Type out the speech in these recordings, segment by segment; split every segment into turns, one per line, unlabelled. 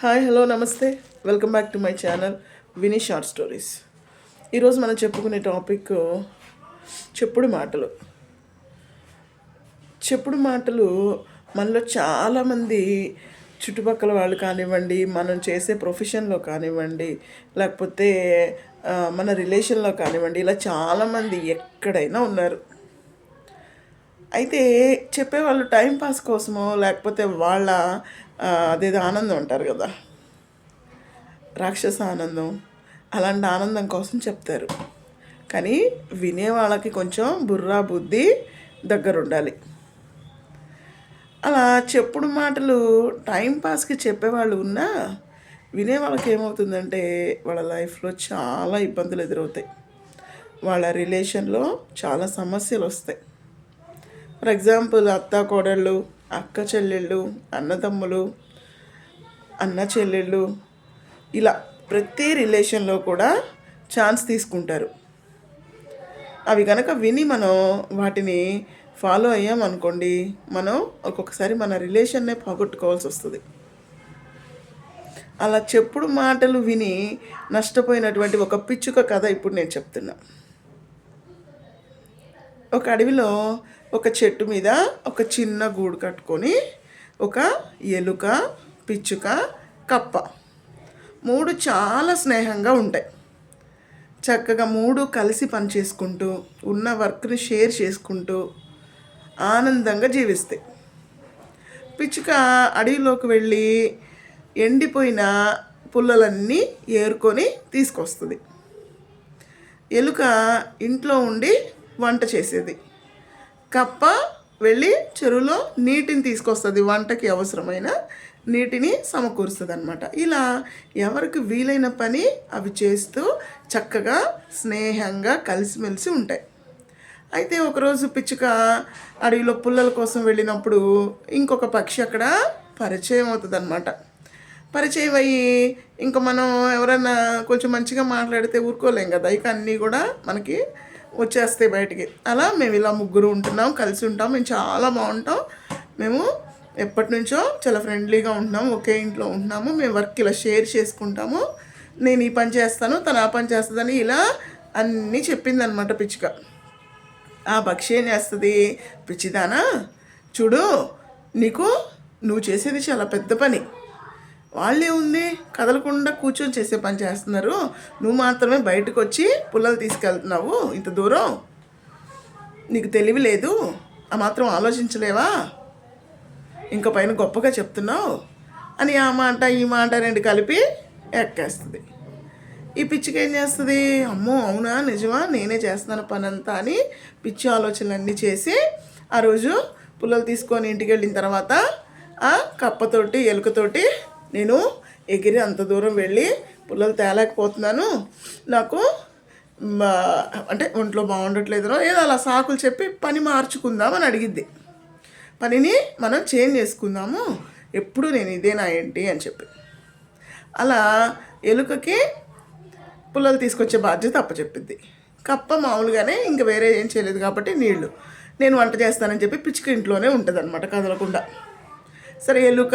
Hi hello నమస్తే. Welcome back to my channel Vini short stories ఈరోజు మనం చెప్పుకునే టాపిక్ uh, చెప్పుడు మాటలు. చెప్పుడు మాటలు మనలో చాలామంది చుట్టుపక్కల వాళ్ళు కానివ్వండి మనం చేసే ప్రొఫెషన్లో కానివ్వండి లేకపోతే uh, మన రిలేషన్లో కానివ్వండి ఇలా చాలామంది ఎక్కడైనా ఉన్నారు. అయితే చెప్పేవాళ్ళు టైం పాస్ కోసమో లేకపోతే వాళ్ళ అదేదో ఆనందం అంటారు కదా. రాక్షస ఆనందం. అలాంటి ఆనందం కోసం చెప్తారు. కానీ వినే వాళ్ళకి కొంచెం బుర్రా బుద్ధి దగ్గర ఉండాలి అలా చెప్పుడు మాటలు టైంపాస్కి చెప్పేవాళ్ళు ఉన్నా వినే వాళ్ళకి ఏమవుతుందంటే వాళ్ళ లైఫ్లో చాలా ఇబ్బందులు ఎదురవుతాయి. వాళ్ళ రిలేషన్లో చాలా సమస్యలు వస్తాయి. ఫర్ ఎగ్జాంపుల్ అత్త కోడళ్ళు అక్క చెల్లెళ్ళు అన్నదమ్ములు అన్న చెల్లెళ్ళు ఇలా ప్రతి రిలేషన్లో కూడా ఛాన్స్ తీసుకుంటారు. అవి కనుక విని మనం వాటిని ఫాలో అయ్యామనుకోండి మనం ఒక్కొక్కసారి మన రిలేషన్నే పోగొట్టుకోవాల్సి వస్తుంది. అలా చెప్పుడు మాటలు విని నష్టపోయినటువంటి ఒక పిచ్చుక కథ ఇప్పుడు నేను చెప్తున్నా. ఒక అడవిలో ఒక చెట్టు మీద ఒక చిన్న గూడు కట్టుకొని ఒక ఎలుక పిచ్చుక కప్ప మూడు చాలా స్నేహంగా ఉంటాయి. చక్కగా మూడు కలిసి పని చేసుకుంటూ ఉన్న వర్క్ని షేర్ చేసుకుంటూ ఆనందంగా జీవిస్తాయి. పిచ్చుక అడవిలోకి వెళ్ళి ఎండిపోయిన పుల్లలన్నీ ఏరుకొని తీసుకొస్తుంది. ఎలుక ఇంట్లో ఉండి వంట చేసేది. కప్ప వెళ్ళి చెరువులో నీటిని తీసుకొస్తుంది వంటకి అవసరమైన నీటిని సమకూరుస్తుంది అనమాట ఇలా ఎవరికి వీలైన పని అవి చేస్తూ చక్కగా స్నేహంగా కలిసిమెలిసి ఉంటాయి. అయితే ఒకరోజు పిచ్చుక అడవిలో పుల్లల కోసం వెళ్ళినప్పుడు ఇంకొక పక్షి అక్కడ పరిచయం అవుతుంది అనమాట పరిచయం అయ్యి ఇంకా మనం ఎవరైనా కొంచెం మంచిగా మాట్లాడితే ఊరుకోలేం కదా ఇక అన్నీ కూడా మనకి వచ్చేస్తాయి బయటికి. అలా మేము ఇలా ముగ్గురు ఉంటున్నాం కలిసి ఉంటాం. మేము చాలా బాగుంటాం. మేము ఎప్పటి నుంచో చాలా ఫ్రెండ్లీగా ఉంటున్నాము ఒకే ఇంట్లో ఉంటున్నాము. మేము వర్క్ ఇలా షేర్ చేసుకుంటాము. నేను ఈ పని చేస్తాను తను ఆ పని చేస్తుందని ఇలా అన్నీ చెప్పిందనమాట పిచ్చుక. ఆ పక్షి ఏం చేస్తుంది? పిచ్చిదానా చూడు నీకు నువ్వు చేసేది చాలా పెద్ద పని. వాళ్ళే ఉంది కదలకుండా కూర్చొని చేసే పని చేస్తున్నారు. నువ్వు మాత్రమే బయటకు వచ్చి పుల్లలు తీసుకెళ్తున్నావు. ఇంత దూరం? నీకు తెలివి లేదు. ఆ మాత్రం ఆలోచించలేవా? ఇంకా పైన గొప్పగా చెప్తున్నావు. అని ఆ మాట ఈ మాట రెండు కలిపి ఎక్కేస్తుంది. ఈ పిచ్చికి ఏం చేస్తుంది? అమ్మో అవునా? నిజమా? నేనే చేస్తున్నాను పని అంతా అని పిచ్చి ఆలోచనలన్నీ చేసి ఆ రోజు పుల్లలు తీసుకొని ఇంటికి వెళ్ళిన తర్వాత ఆ కప్పతోటి ఎలుకతోటి నేను ఎగిరి అంత దూరం వెళ్ళి పుల్లలు తేలేకపోతున్నాను. నాకు అంటే ఒంట్లో బాగుండట్లేదనో ఏదో అలా సాకులు చెప్పి పని మార్చుకుందాం అని అడిగిద్ది. పనిని మనం చేంజ్ చేసుకుందాము. ఎప్పుడు నేను ఇదేనా ఏంటి అని చెప్పి. అలా ఎలుకకి పుల్లలు తీసుకొచ్చే బాధ్యత అప్పచెప్పిద్ది. కప్ప మామూలుగానే ఇంకా వేరే ఏం చేయలేదు కాబట్టి నీళ్ళు. నేను వంట చేస్తానని చెప్పి పిచ్చుక ఇంట్లోనే ఉంటుంది అనమాట కదలకుండా. సరే ఎలుక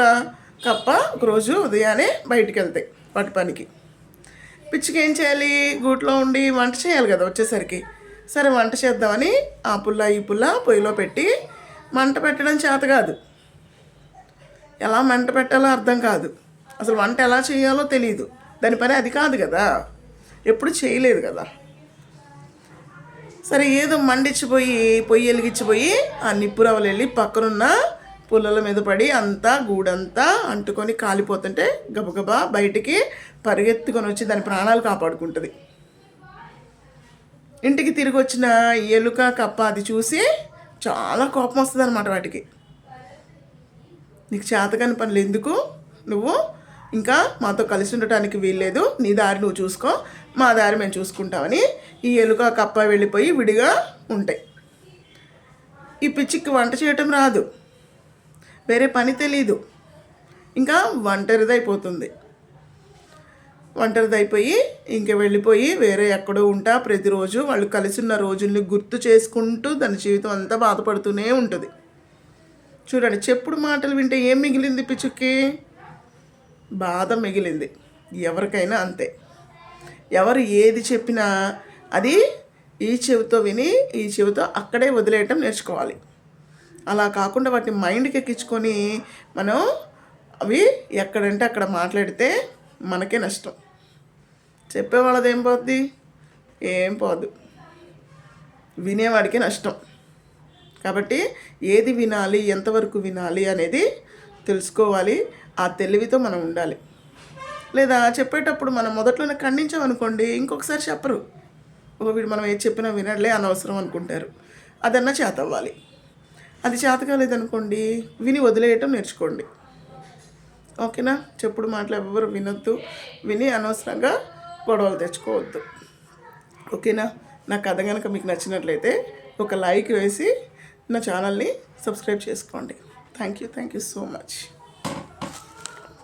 కప్ప ఒకరోజు ఉదయాన్నే బయటికి వెళ్తాయి వాటి పనికి. పిచ్చికి ఏం చేయాలి? గూట్లో ఉండి వంట చేయాలి కదా వచ్చేసరికి. సరే వంట చేద్దామని ఆ పుల్ల ఈ పుల్ల పొయ్యిలో పెట్టి మంట పెట్టడం చేత కాదు. ఎలా మంట పెట్టాలో అర్థం కాదు. అసలు వంట ఎలా చేయాలో తెలియదు దాని పని అది కాదు కదా. ఎప్పుడు చేయలేదు కదా. సరే ఏదో మండించిపోయి పొయ్యి వెలిగించిపోయి ఆ నిప్పురవలు వెళ్ళి పక్కనున్న పుల్లల మీద పడి అంతా గూడంతా అంటుకొని కాలిపోతుంటే గబగబా బయటికి పరిగెత్తుకొని వచ్చి దాని ప్రాణాలు కాపాడుకుంటుంది. ఇంటికి తిరిగి వచ్చిన ఎలుక కప్ప అది చూసి చాలా కోపం వస్తుంది అనమాట వాటికి. నీకు చేతకాని పనులు ఎందుకు? నువ్వు ఇంకా మాతో కలిసి ఉండటానికి వీల్లేదు. నీ దారి నువ్వు చూసుకో. మా దారి మేము చూసుకుంటామని ఈ ఎలుక కప్ప వెళ్ళిపోయి విడిగా ఉంటాయి. ఈ పిచ్చికి వంట చేయటం రాదు. వేరే పని తెలీదు. ఇంకా ఒంటరిదైపోతుంది. ఒంటరిదైపోయి ఇంక వెళ్ళిపోయి వేరే ఎక్కడో ఉంటా. ప్రతిరోజు వాళ్ళు కలిసి ఉన్న రోజుల్ని గుర్తు చేసుకుంటూ దాని జీవితం అంతా బాధపడుతూనే ఉంటుంది. చూడండి చెప్పుడు మాటలు వింటే ఏం మిగిలింది పిచ్చుకి బాధ మిగిలింది. ఎవరికైనా అంతే. ఎవరు ఏది చెప్పినా అది ఈ చెవితో విని ఈ చెవితో అక్కడే వదిలేయటం నేర్చుకోవాలి. అలా కాకుండా వాటిని మైండ్కి ఎక్కించుకొని మనం అవి ఎక్కడంటే అక్కడ మాట్లాడితే మనకే నష్టం. చెప్పేవాళ్ళది ఏం పోద్ది? ఏం పోదు. వినేవాడికి నష్టం. కాబట్టి ఏది వినాలి ఎంతవరకు వినాలి అనేది తెలుసుకోవాలి. ఆ తెలివితో మనం ఉండాలి. లేదా చెప్పేటప్పుడు మనం మొదట్లోనే ఖండించామనుకోండి ఇంకొకసారి చెప్పరు. ఒక వీడు మనం ఏది చెప్పినా వినట్లే అనవసరం అనుకుంటారు. అదన్నా చేతవ్వాలి. అది చేత కాలేదనుకోండి విని వదిలేయటం నేర్చుకోండి. ఓకేనా? చెప్పుడు మాటలు ఎవరు వినొద్దు. విని అనవసరంగా గొడవలు తెచ్చుకోవద్దు. ఓకేనా? నా కథ కనుక మీకు నచ్చినట్లయితే ఒక లైక్ వేసి నా ఛానల్ని సబ్స్క్రైబ్ చేసుకోండి. Thank you. Thank you so much.